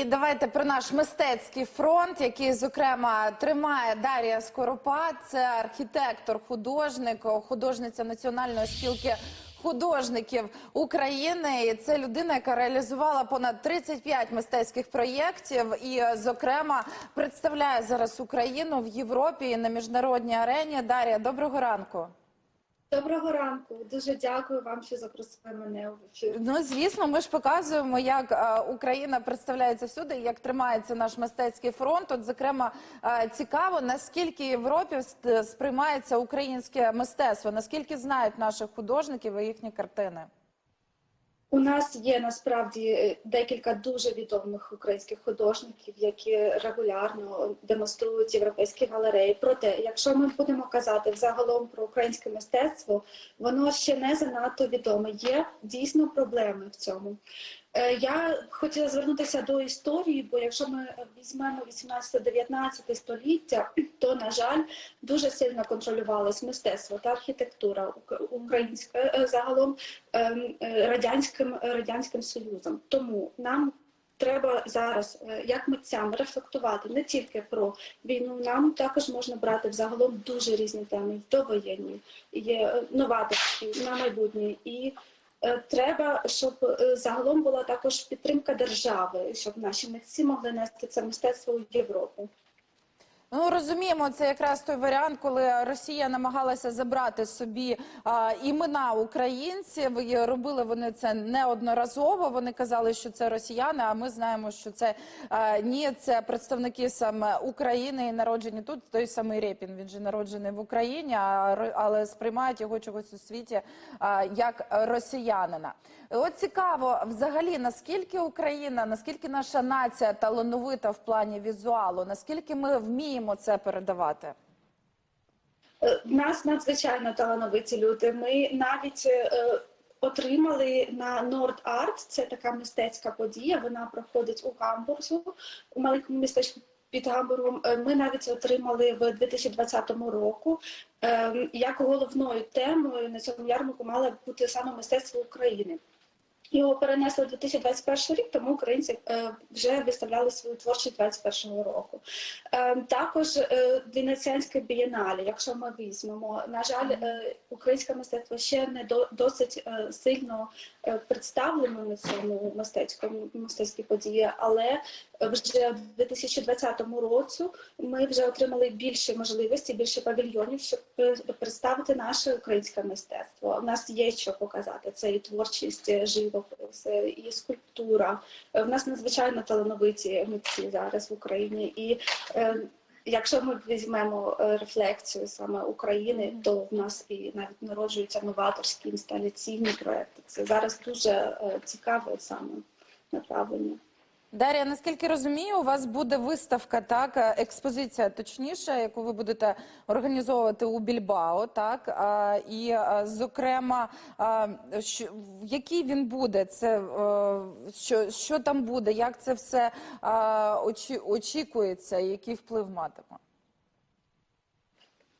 і давайте про наш мистецький фронт, який зокрема тримає Дар'я Скоропад. Це архітектор, художник, художниця національної спілки. Художників України, і це людина, яка реалізувала понад 35 мистецьких проєктів, і, зокрема, представляє зараз Україну в Європі і на міжнародній арені. Дар'я, доброго ранку. Доброго ранку. Дуже дякую вам, що запросили мене в ефір. Ну звісно, ми ж показуємо, як е, Україна представляється всюди, як тримається наш мистецький фронт. От, зокрема, е, цікаво, наскільки Європі сприймається українське мистецтво, наскільки знають наших художників і їхні картини. У нас є насправді е, декілька дуже відомих українських художників, які регулярно демонструють європейські галереї. Проте, якщо ми будемо казати взагалом про українське мистецтво, воно ще не занадто відоме. Є дійсно проблеми в цьому. Е, Я хотіла звернутися до історії, бо якщо ми візьмемо 18-19 століття, то на жаль дуже сильно контролювалось мистецтво та архітектура українська е, загалом ем, е, радянським радянським союзом. Тому нам треба зараз, е, як митцям, рефлектувати не тільки про війну. Нам також можна брати взагалом дуже різні теми довоєнні, є е, новаторські на майбутнє і. Е, Треба, щоб е, загалом була також підтримка держави, щоб наші митці могли нести це мистецтво у Європу. Ну розуміємо, це якраз той варіант, коли Росія намагалася забрати собі а, імена українців. І робили вони це неодноразово. Вони казали, що це росіяни. А ми знаємо, що це а, ні, це представники саме України і народжені тут. Той самий Рєпін, Він же народжений в Україні, а, але сприймають його чогось у світі а, як росіянина. От цікаво, взагалі, наскільки Україна, наскільки наша нація талановита в плані візуалу, наскільки ми вміємо це передавати? Е, В нас надзвичайно талановиті люди. Ми навіть е, отримали на Nord Art, це така мистецька подія. Вона проходить у Гамбурзу, у маленькому містечку під Гамбургом. Е, Ми навіть отримали в 2020 року. е, Як головною темою на цьому ярмарку мало бути саме мистецтво України. Його перенесли у 2021 рік, тому українці е, вже виставляли свою творчість 2021 року. Е, також е, Венеціанське бієнале, якщо ми візьмемо, на жаль, українське мистецтво ще не до, досить сильно представлено на цьому мистецькому мистецькій події, але вже в 2020 році ми вже отримали більше можливостей, більше павільйонів, щоб е, представити наше українське мистецтво. У нас є що показати. Це і творчість, е, живопис, е, і скульптура. Е, В нас надзвичайно талановиті митці зараз в Україні. І е, якщо ми візьмемо е, рефлексію саме України, то в нас і навіть народжуються новаторські інсталяційні проекти. Це зараз дуже е, цікаве саме направлення. Дар'я, наскільки розумію, у вас буде виставка, так е, експозиція, точніше, яку ви будете організовувати у Більбао, так і зокрема, а, що, який він буде? Це е, що, що там буде? Як це все очікується? і Який вплив матиме?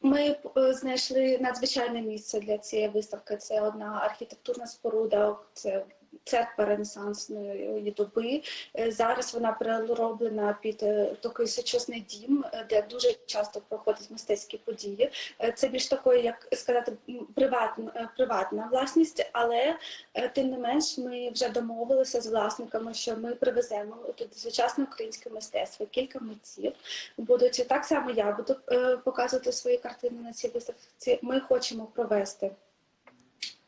Ми е, знайшли надзвичайне місце для цієї виставки. Це одна архітектурна споруда, це церква Ренесансної доби. Е, Зараз вона перероблена під е, такий сучасний дім, е, де дуже часто проходять мистецькі події. Це більш такої, як сказати, приватна, приватна власність, але тим не менш ми вже домовилися з власниками, що ми привеземо тут сучасне українське мистецтво, кілька митців будуть так само. Я буду показувати свої картини на цій виставці. Ми хочемо провести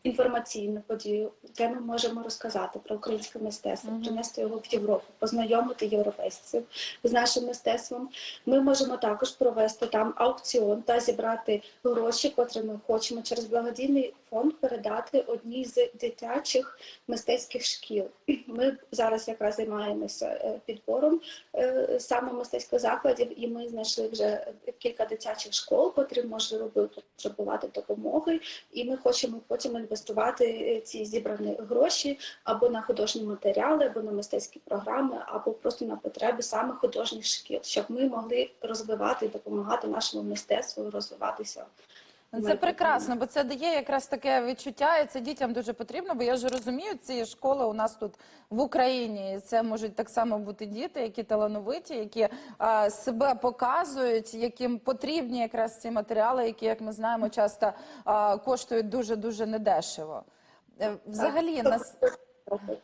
інформаційну подію, де ми можемо розказати про українське мистецтво, Мгм. принести його в Європу, познайомити європейців з нашим мистецтвом. Ми можемо також провести там аукціон та зібрати гроші, котрі ми хочемо через благодійний фонд передати одній з дитячих мистецьких шкіл. Ми зараз якраз займаємося е, підбором е, саме мистецьких закладів, і ми знайшли вже кілька дитячих школ, котрі можливо потребувати допомоги. І ми хочемо потім інвестувати е, ці зібрані гроші або на художні матеріали, або на мистецькі програми, або просто на потреби саме художніх шкіл, щоб ми могли розвивати і допомагати нашому мистецтву розвиватися Це прекрасно, бо це дає якраз таке відчуття, і це дітям дуже потрібно. Бо я ж розумію, ці школи у нас тут в Україні. І це можуть так само бути діти, які талановиті, які а, себе показують, яким потрібні якраз ці матеріали, які, як ми знаємо, часто а, коштують дуже дуже недешево. Е, Взагалі, нас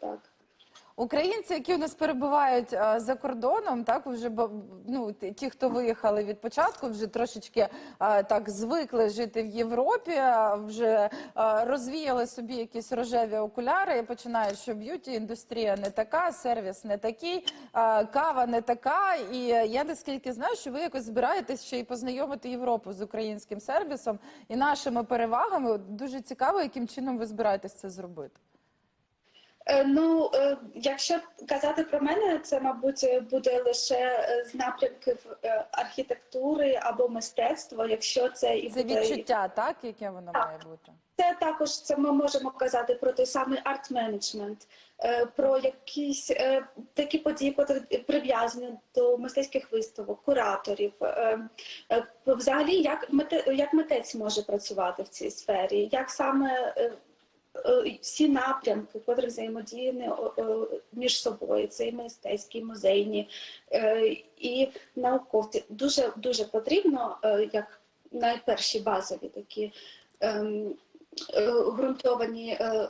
так. Українці, які у нас перебувають а, за кордоном, так вже ну ті, хто виїхали від початку, вже трошечки а, так звикли жити в Європі, вже а, розвіяли собі якісь рожеві окуляри і починають, що б'юті індустрія не така, сервіс не такий, а, кава не така. І я наскільки знаю, що ви якось збираєтесь ще й познайомити Європу з українським сервісом і нашими перевагами. Дуже цікаво, яким чином ви збираєтесь це зробити. Е, Ну, е, якщо казати про мене, це, мабуть, буде лише з напрямків е, архітектури або мистецтва, якщо це і Це буде відчуття, так, яке воно Так. має бути. Це також це ми можемо казати про той самий арт-менеджмент, про якісь такі події, які прив'язані до мистецьких виставок, кураторів. Взагалі, як мете, як митець може працювати в цій сфері, як саме всі напрямки, котрі взаємодіяні між собою, це і мистецькі, і музейні е, і науковці. Дуже дуже потрібно, е, як найперші базові такі. ем, е, ґрунтовані, е,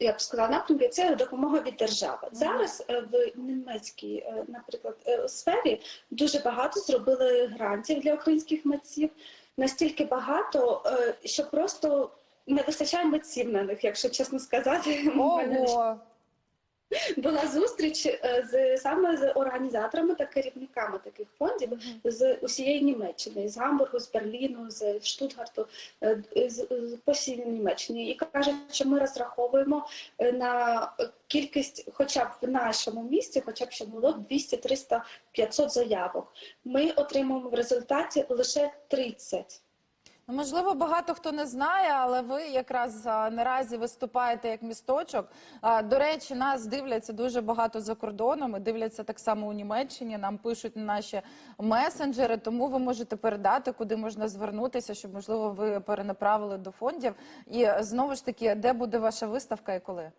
я б сказала, напрямки це допомога від держави. Зараз е, в німецькій, е, наприклад, е, сфері дуже багато зробили грантів для українських митців. Настільки багато, е, що просто не вистачає митців на них, якщо чесно сказати. Ого! була зустріч е, з саме з організаторами та керівниками таких фондів з усієї Німеччини, з Гамбургу, з Берліну, з Штутгарту, е, з, з по всій Німеччині, і кажуть, що ми розраховуємо е, на кількість, хоча б в нашому місті, хоча б щоб було 200, 300, 500 заявок. Ми отримуємо в результаті лише 30. Ну, можливо, багато хто не знає, але ви якраз а, наразі виступаєте як місточок. А, до речі, нас дивляться дуже багато за кордоном. і Дивляться так само у Німеччині. Нам пишуть на наші месенджери. Тому ви можете передати, куди можна звернутися, щоб можливо ви перенаправили до фондів. І знову ж таки, де буде ваша виставка і коли?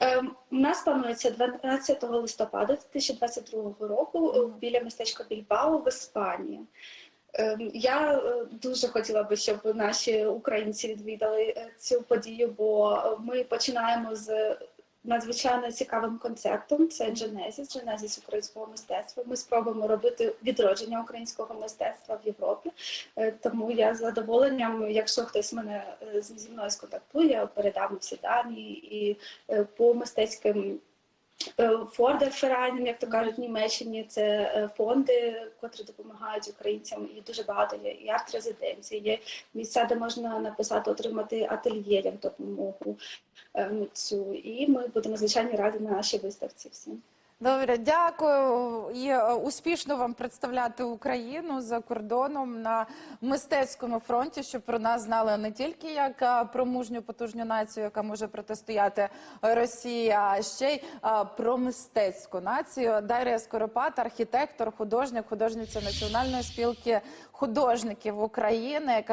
Ем, У нас планується 12 листопада 2022 року е, біля містечка Більбао в Іспанії. Ем, Я е, дуже хотіла би, щоб наші українці відвідали е, цю подію, бо е, ми починаємо з надзвичайно цікавим концептом. Це Genesis, Genesis українського мистецтва. Ми спробуємо робити відродження українського мистецтва в Європі. Тому я з задоволенням, якщо хтось мене зі мною сконтактує, передам всі дані і по мистецьким фордерферайнам, як то кажуть в Німеччині, це е, фонди, котрі допомагають українцям, і дуже багато є і арт-резиденції, є місця, де можна написати, отримати ательє як допомогу е, митцю. І ми будемо звичайно раді на нашій виставці всім. Добре, дякую і е, успішно вам представляти Україну за кордоном на мистецькому фронті, щоб про нас знали не тільки як е, про мужню потужню націю, яка може протистояти Росії, а ще й е, про мистецьку націю. Дар'я Скоропат, архітектор, художник, художниця Національної спілки художників України, яка